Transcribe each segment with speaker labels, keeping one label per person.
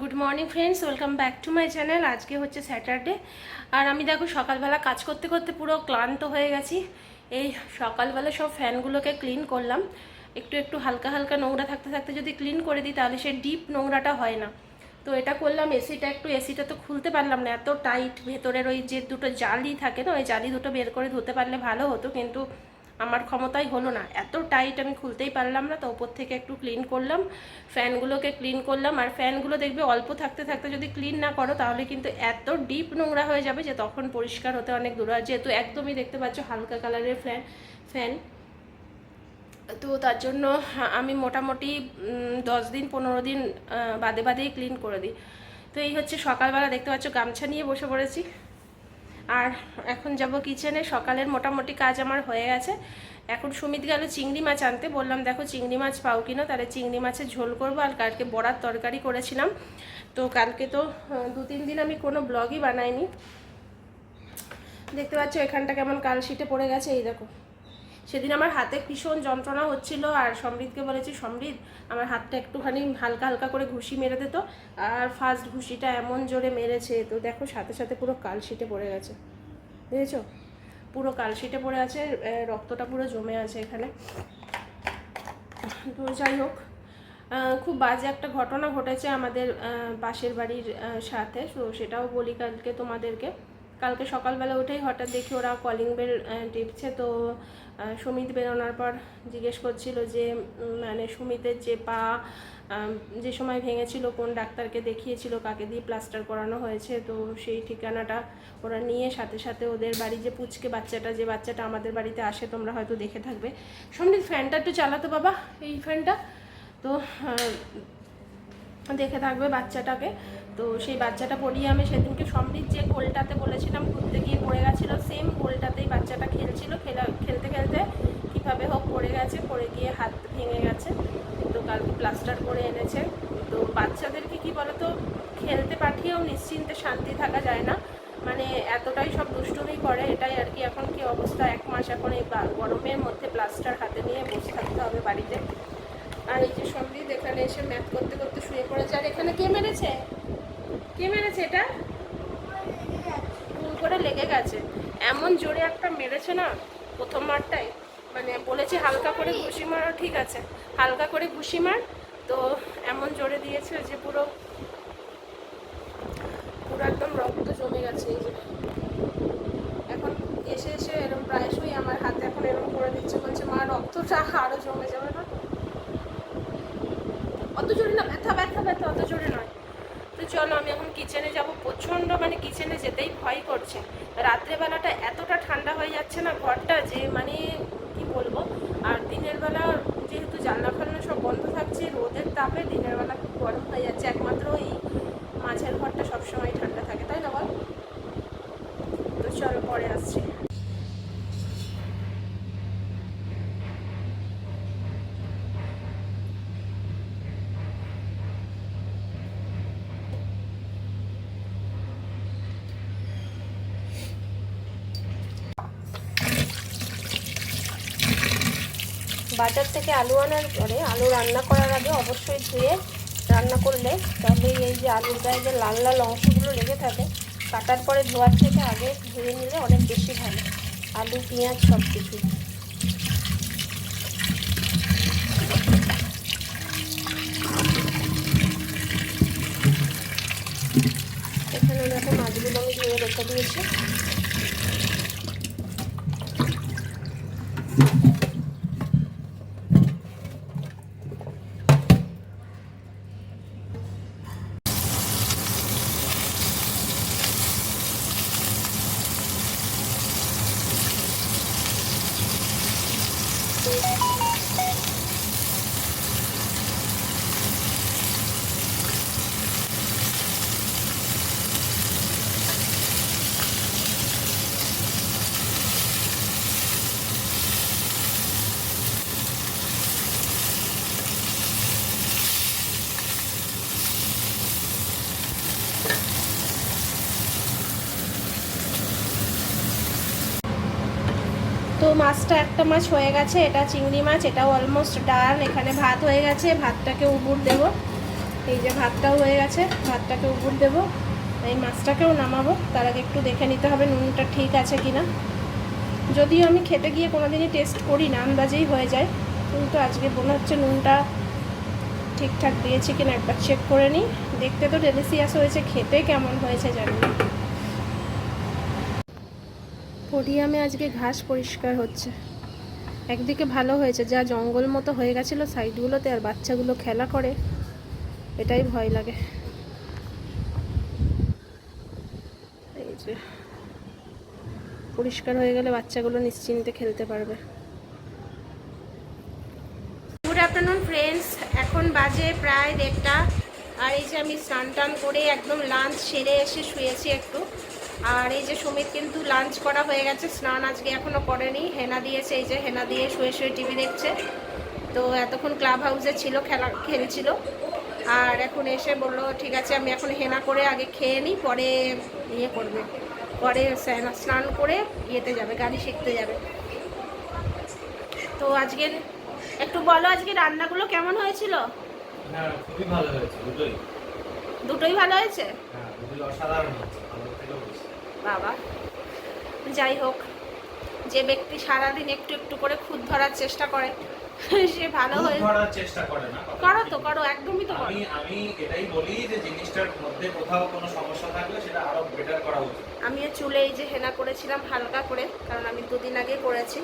Speaker 1: Good morning friends welcome back to my channel আজকে হচ্ছে Saturday আর আমি দেখো সকালবেলা কাজ করতে করতে পুরো ক্লান্ত হয়ে গেছি। এই সকালবেলা সব ফ্যানগুলোকে ক্লিন করলাম। একটু একটু হালকা হালকা নোংরা থাকতে থাকতে যদি ক্লিন করে দিই, তাহলে সে ডিপ নোংরাটা হয় না। তো এটা করলাম এসিটা একটু এসিটা তো খুলতে পারলাম না। এত টাইট ভেতরের ওই যে দুটো জালি থাকে না, ওই জালি দুটো বের করে ধুতে পারলে ভালো হতো। কিন্তু আমার ক্ষমতাই হলো না। এত টাইট আমি খুলতেই পারলাম না, তো ওপর থেকে একটু ক্লিন করলাম, ফ্যানগুলোকে ক্লিন করলাম, আর ফ্যানগুলো দেখবে অল্প থাকতে থাকতে যদি ক্লিন না করো, তাহলে কিন্তু এত ডিপ নোংরা হয়ে যাবে যে তখন পরিষ্কার হতে অনেক দূর। আর যেহেতু একদমই দেখতে পাচ্ছ হালকা কালারের ফ্যান ফ্যান, তো তার জন্য আমি মোটামুটি দশ দিন, পনেরো দিন বাদে বাদেই ক্লিন করে দিই। তো এই হচ্ছে সকালবেলা দেখতে পাচ্ছ গামছা নিয়ে বসে পড়েছি। আর এখন যাব কিচেনে সকালের মোটামুটি কাজ আমার হয়ে গেছে। এখন সুমিত গেল চিংড়ি মাছ আনতে। বললাম, দেখো, চিংড়ি মাছ পাও কিনা? তাহলে চিংড়ি মাছের ঝোল করব। আর কালকে বড়ার তরকারি করেছিলাম। তো কালকে তো দু তিন দিন আমি কোনো ব্লগই বানাইনি। দেখতে পাচ্ছ, এখানটা কেমন কাল শীতে পড়ে গেছে। এই দেখো। সেদিন আমার হাতে ভীষণ যন্ত্রণা হচ্ছিল আর সমৃদ্ধকে বলেছি, সমৃদ্ধ, আমার হাতটা একটুখানি হালকা হালকা করে ঘুষি মেরে দিত আর ফার্স্ট ঘুষিটা এমন জোরে মেরেছে, তো দেখো সাথে সাথে পুরো কালশিটে পড়ে গেছে। দেখেছ? পুরো কালশিটে পড়ে আছে রক্তটা পুরো জমে আছে এখানে। তো যাই হোক খুব বাজে একটা ঘটনা ঘটেছে আমাদের পাশের বাড়ির সাথে, তো সেটাও বলি কালকে তোমাদেরকে। কালকে সকালবেলা উঠেই হঠাৎ দেখি ওরা কলিং বেল টিপছে। তো সুমিত বেরোনোর পর জিজ্ঞেস করছিল যে মানে সুমিতের যে পা যে সময় ভেঙেছিল, কোন ডাক্তারকে দেখিয়েছিল, কাকে দিয়ে প্লাস্টার করানো হয়েছে, তো সেই ঠিকানাটা ওরা নিয়ে সাথে সাথে ওদের বাড়ি যে পুচকে বাচ্চাটা, যে বাচ্চাটা আমাদের বাড়িতে আসে, তোমরা হয়তো দেখে থাকবে। সমৃদ্ধ ফ্যানটা একটু চালাতো বাবা, এই ফ্যানটা? তো দেখে থাকবে বাচ্চাটাকে। তো সেই বাচ্চাটা পড়িয়ে আমি সেদিনকে সমৃদ্ধ যে গোলটাতে বলেছিলাম, ঘুরতে গিয়ে পড়ে গেছিল সেম গোলটাতেই বাচ্চাটা খেলছিল। খেলা, খেলতে খেলতে কীভাবে হোক পড়ে গেছে, পড়ে গিয়ে হাত ভেঙে গেছে। তো কালকে প্লাস্টার করে এনেছে। তো বাচ্চাদেরকে কি বলতো, খেলতে পাঠিয়েও নিশ্চিন্তে শান্তি থাকা যায় না। মানে এতটাই সব দুষ্টুমি করে, এটাই আর কি এখন কি অবস্থা। এক মাস এখন এই গরমের মধ্যে প্লাস্টার হাতে নিয়ে বসে থাকতে হবে বাড়িতে। আর এই যে সমৃদ্ধ এখানে এসে ম্যাথ করতে করতে শুয়ে পড়েছে। আর এখানে কে মেরেছে? কে মেরেছে এটা? ভুল করে লেগে গেছে। এমন জোরে একটা মেরেছে না প্রথম মারটাই মানে বলেছে হালকা করে ঘুষি মারো ঠিক আছে, হালকা করে ঘুষি মার। তো এমন জোরে দিয়েছে যে পুরো পুরো একদম রক্ত জমে গেছে এই যে। এখন এসে এসে এরকম প্রায়শই আমার হাতে এখন এরকম করে দিচ্ছে, বলছে, মা, রক্তটা আরও জমে যাবে না? অত জোরে না, ব্যথা ব্যথা ব্যথা, অত জোরে নয়। তো চলো, আমি এখন কিচেনে যাব। প্রচণ্ড মানে কিচেনে যেতেই ভয় করছে। রাত্রেবেলাটা এতটা ঠান্ডা হয়ে যাচ্ছে না ঘরটা যে মানে কি বলব? আর দিনের বেলা যেহেতু জানলা ফান্না সব বন্ধ থাকছে, রোদের তাপে দিনের বেলা খুব গরম হয়ে যাচ্ছে। একমাত্র ওই মাঝের ঘরটা সবসময় ঠান্ডা থাকে, তাই না বল? তো চলো, পরে আসছি। বাজার থেকে আলু আনার পরে আলু রান্না করার আগে অবশ্যই ধুয়ে রান্না করলে তাহলে এই যে আলুর গায়ে যে লাল লাল অংশগুলো লেগে থাকে, কাটার পরে ধোয়ার থেকে আগে ধুয়ে নিলে অনেক বেশি ভালো। আলু, পেঁয়াজ সব কিছু এখানে দেখো মাছগুলো আমি ধুয়ে রেখে দিয়েছি। তো মাছটা একটা মাছ হয়ে গেছে, এটা চিংড়ি মাছ এটাও অলমোস্ট ডান এখানে ভাত হয়ে গেছে, ভাতটাকে উবুর দেব। এই যে ভাতটাও হয়ে গেছে, ভাতটাকে উবুর দেবো। এই মাছটাকেও নামাবো, তার আগে একটু দেখে নিতে হবে নুনটা ঠিক আছে কি না যদিও আমি খেতে গিয়ে কোনো দিনই টেস্ট করি না, আন্দাজেই হয়ে যায়, কিন্তু আজকে মনে হচ্ছে নুনটা ঠিকঠাক দিয়েছি কিনা, একবার চেক করে নিই। দেখতে তো ডেলিসিয়াস হয়েছে, খেতে কেমন হয়েছে জানি না। পোডিয়ামে আজকে ঘাস পরিষ্কার হচ্ছে। একদিকে ভালো হয়েছে, যা জঙ্গল মতো হয়ে গেছিল সাইডগুলোতে আর বাচ্চাগুলো খেলা করে, এটাই ভয় লাগে। এই যে, পরিষ্কার হয়ে গেলে বাচ্চাগুলো নিশ্চিন্তে খেলতে পারবে। গুড আফটারনুন ফ্রেন্ডস এখন বাজে প্রায় দেড়টা। আর এই যে আমি স্নান টান করে একদম লাঞ্চ সেরে এসে শুয়েছি একটু। আর এই যে সুমিত কিন্তু লাঞ্চ করা হয়ে গেছে স্নান আজকে এখনও করেনি। হেনা দিয়েছে এই যে হেনা দিয়ে শুয়ে শুয়ে টিভি দেখছে। তো এতক্ষণ ক্লাব হাউসে ছিল খেলা খেলছিল। আর এখন এসে বলল ঠিক আছে আমি এখন হেনা করে আগে খেয়ে নিই পরে ইয়ে করবে। পরে স্নান- স্নান করে ইয়েতে যাবে গাড়ি শিখতে যাবে। তো আজকের একটু বলো আজকে রান্নাগুলো কেমন হয়েছিল?
Speaker 2: হ্যাঁ ভালো হয়েছে দুটোই।
Speaker 1: দুটোই ভালো হয়েছে?
Speaker 2: হ্যাঁ অসাধারণ
Speaker 1: বাবা। যাই হোক যে ব্যক্তি সারাদিন একটু একটু করে খুদ ধরার চেষ্টা করে সে ভালো হয়ে
Speaker 2: ধরার চেষ্টা করে না
Speaker 1: করো তো করো একদমই তো করো।
Speaker 2: আমি আমি এটাই বলি যে জিনিসটার মধ্যে কোথাও কোনো সমস্যা থাকলে সেটা আরও বেটার করা উচিত।
Speaker 1: আমিও চুলে এই যে হেনা করেছিলাম হালকা করে কারণ আমি দুদিন আগে করেছি।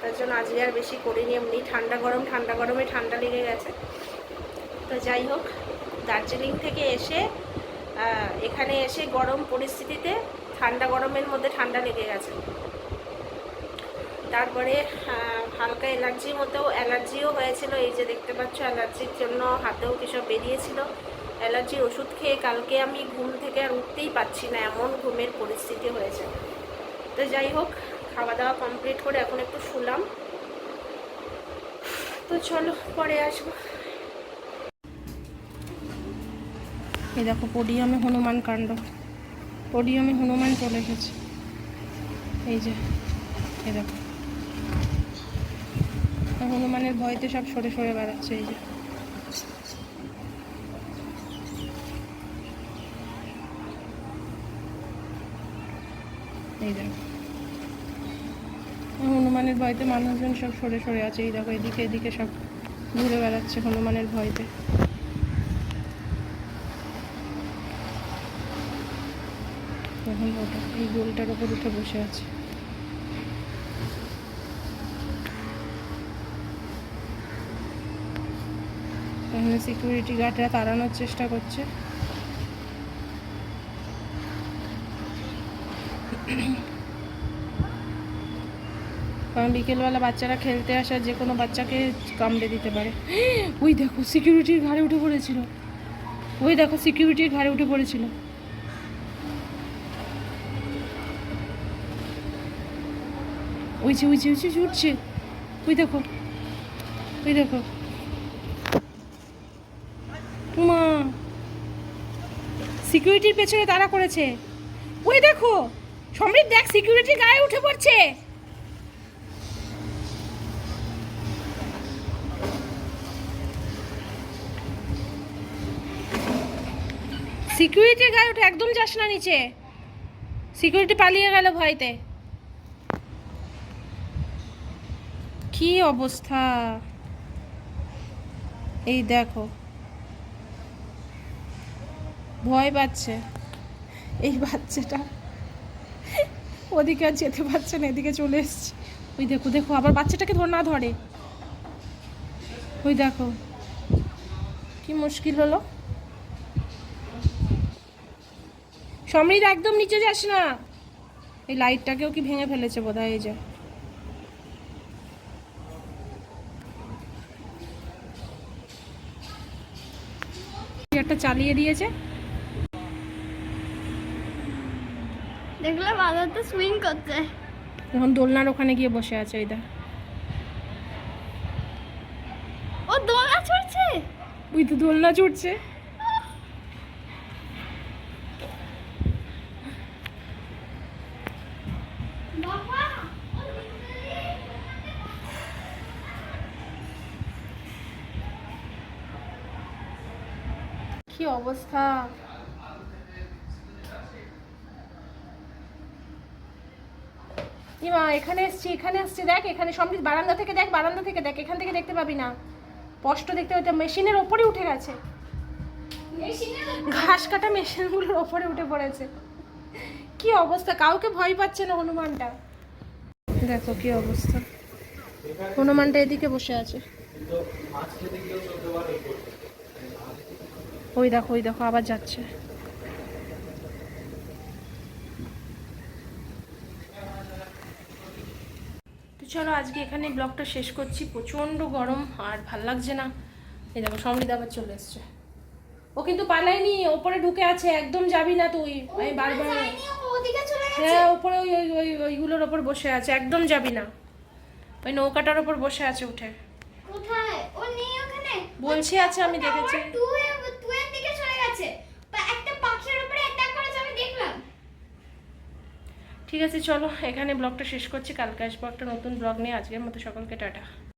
Speaker 1: তার জন্য আজকে আর বেশি করিনি এমনি ঠান্ডা গরম ঠান্ডা গরমে ঠান্ডা লেগে গেছে। তো যাই হোক দার্জিলিং থেকে এসে এখানে এসে গরম পরিস্থিতিতে ঠান্ডা গরমের মধ্যে ঠান্ডা লেগে গেছে। তারপরে হালকা অ্যালার্জির মতো অ্যালার্জিও হয়েছিল, এই যে দেখতে পাচ্ছ অ্যালার্জির জন্য হাতেও কিসব বেরিয়েছিল। অ্যালার্জির ওষুধ খেয়ে কালকে আমি ঘুম থেকে আর উঠতেই পারছি না, এমন ঘুমের পরিস্থিতি হয়েছে। তো যাই হোক খাওয়া দাওয়া কমপ্লিট করে এখন একটু শুলাম। তো চলো, পরে আসব। এই দেখো পোডিয়ামে হনুমান কাণ্ড। পোডিয়ামে হনুমান চলে এসেছে এই যে, এই দেখো। হনুমানের ভয়তে সব সরে সরে বেড়াচ্ছে, এই যে। এই দেখো। হনুমানের ভয়তে মানুষজন সব সরে সরে আছে, এই দেখো, এদিকে এদিকে সব ঘুরে বেড়াচ্ছে হনুমানের ভয়তে। এখন ওটা, এই গোলটার ওপর উঠে বসে আছে। এখানে সিকিউরিটি গার্ডরা তাড়ানোর চেষ্টা করছে। কারণ বিকেলবেলা বাচ্চারা খেলতে আসা যে কোনো বাচ্চাকে কামড়ে দিতে পারে। ওই দেখো সিকিউরিটির ঘাড়ে উঠে পড়েছিল। ওই দেখো সিকিউরিটির ঘাড়ে উঠে পড়েছিল। যে, ওই যে উঠছে। ওই দেখো ওই দেখো। মা সিকিউরিটির পেছনে তারা করেছে। ওই দেখো, সমৃদ্ধ দেখ সিকিউরিটির গায়ে উঠে পড়ছে। সিকিউরিটির গায়ে উঠে, একদম যাস না নিচে। সিকিউরিটি পালিয়ে গেল ভয়তে। কি অবস্থা? এই দেখো। ভয় পাচ্ছে। এই বাচ্চাটা। ওদিকে আর যেতে পারছে না, এদিকে চলে এসছে। ওই দেখো দেখো, আবার বাচ্চাটাকে ধর, না ধরে। ওই দেখো। কি মুশকিল হলো। সমৃদ্ধ একদম নিচে যাস না। এই লাইটটাকেও কি ভেঙে ফেলেছে বোধহয়, এই যে। একটা চালিয়ে দিয়েছে।
Speaker 3: দেখলাম বাজার তো সুইং করছে।
Speaker 1: এখন দোলনার ওখানে গিয়ে বসে আছে ওই
Speaker 3: ও দোলনা ছুটছে
Speaker 1: ওই তো দোলনা চড়ছে অবস্থা। ইমা এখানে এসছি এখানে আসছে দেখ এখানে সমৃদ্ধ বারান্দা থেকে দেখ বারান্দা থেকে দেখ এখান থেকে দেখতে পাবি না। স্পষ্ট দেখতে ওইটা মেশিনের ওপরে উঠে গেছে। ঘাস কাটা মেশিনগুলোর ওপরে উঠে পড়েছে। কি অবস্থা? কাউকে ভয় পাচ্ছে না হনুমানটা? দেখো কি অবস্থা। হনুমানটা এদিকে বসে আছে।
Speaker 2: মাছ খেতে গিয়েও চলতে পারে
Speaker 1: ওই দেখো ওই দেখো আবার যাচ্ছে। তো চলো আজকে এখানে ব্লগটা শেষ করছি। প্রচণ্ড গরম আর ভালো লাগছে না। এই দেখো সমৃদ্ধ আবার চলে এসছে। ও কিন্তু পালায়নি ওপরে ঢুকে আছে একদম যাবি না তুই। আমি বারবার। হ্যাঁ ওপরে ওই ওই ওই ওইগুলোর ওপর বসে আছে একদম যাবি না। ওই নৌকাটার ওপর বসে আছে উঠে। বলছি আছে আমি দেখেছি
Speaker 3: টু টু এর দিকে চলে গেছে পা- একটা পাখির উপরে অ্যাটাক করেছে আমি দেখলাম
Speaker 1: ঠিক আছে, চলো, এখানে ব্লগটা শেষ করছি, কালকে আসব একটা নতুন ব্লগ নিয়ে। আজকের মতো সকলকে টাটা।